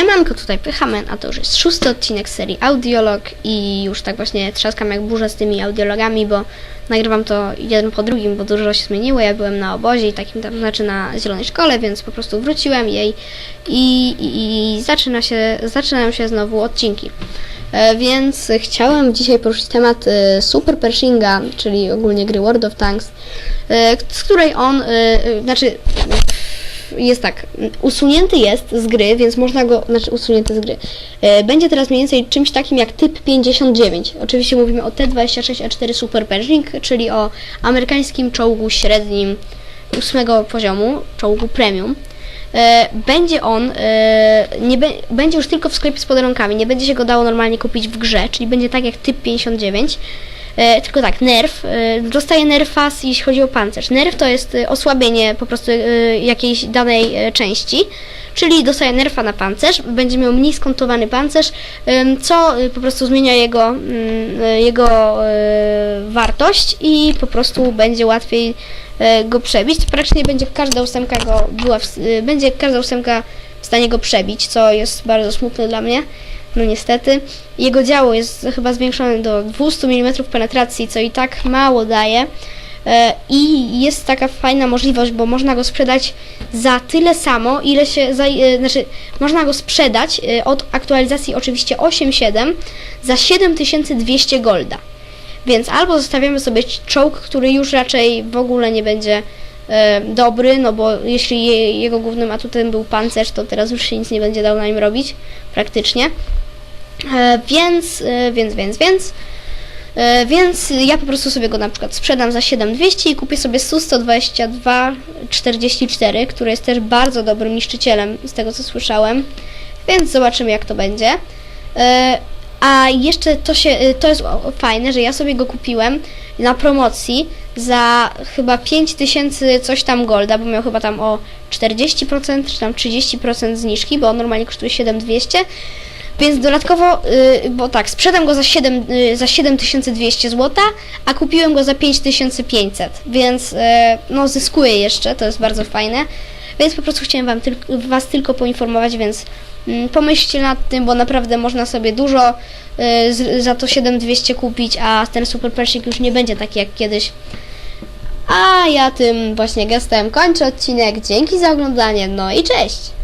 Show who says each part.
Speaker 1: Siemanko, tutaj Pychamen, a to już jest szósty odcinek serii Audiolog i już tak właśnie trzaskam jak burza z tymi audiologami, bo nagrywam to jeden po drugim, bo dużo się zmieniło. Ja byłem na obozie i takim tam, znaczy na zielonej szkole, więc po prostu wróciłem jej i, i, i zaczyna się, zaczynają się znowu odcinki. E, więc chciałem dzisiaj poruszyć temat e, Super Pershinga, czyli ogólnie gry World of Tanks, e, z której on, znaczy jest tak, usunięty jest z gry, więc można go, znaczy usunięty z gry. E, Będzie teraz mniej więcej czymś takim jak typ 59. Oczywiście mówimy o T-26A4 Super Pershing, czyli o amerykańskim czołgu średnim ósmego poziomu, czołgu premium. E, Będzie on, e, nie be, będzie już tylko w sklepie z podarunkami, nie będzie się go dało normalnie kupić w grze, czyli będzie tak jak typ 59. E, tylko tak, nerf. E, dostaje nerfa, jeśli chodzi o pancerz. Nerf to jest e, osłabienie po prostu e, jakiejś danej e, części, czyli dostaje nerfa na pancerz, będzie miał mniej skontowany pancerz, em, co e, po prostu zmienia jego, mm, e, jego e, wartość i po prostu będzie łatwiej e, go przebić. Praktycznie będzie każda ósemka go była, w, e, będzie każda ósemka w stanie go przebić, co jest bardzo smutne dla mnie. No niestety. Jego działo jest chyba zwiększone do 200 mm penetracji, co i tak mało daje. E, I jest taka fajna możliwość, bo można go sprzedać za tyle samo, ile się. Za, e, znaczy, można go sprzedać e, od aktualizacji oczywiście 8.7 za 7200 golda. Więc albo zostawiamy sobie czołg, który już raczej w ogóle nie będzie dobry, no bo jeśli je, jego głównym atutem był pancerz, to teraz już się nic nie będzie dało na nim robić, praktycznie. E, więc, e, więc, więc, więc. E, więc ja po prostu sobie go na przykład sprzedam za 7200 i kupię sobie SU-122 44, który jest też bardzo dobrym niszczycielem, z tego co słyszałem. Więc zobaczymy jak to będzie. A jeszcze to się, e, to jest fajne, że ja sobie go kupiłem na promocji za chyba 5000 coś tam golda, bo miał chyba tam o 40% czy tam 30% zniżki, bo on normalnie kosztuje 7200. Więc dodatkowo, y, bo tak, sprzedam go za, 7, y, za 7200 zł, a kupiłem go za 5500, więc y, no zyskuję jeszcze, to jest bardzo fajne. Więc po prostu chciałem wam Was tylko poinformować, więc pomyślcie nad tym, bo naprawdę można sobie dużo y, za to 7200 kupić, a ten Super Pershing już nie będzie taki jak kiedyś. A ja tym właśnie gestem kończę odcinek. Dzięki za oglądanie, no i cześć!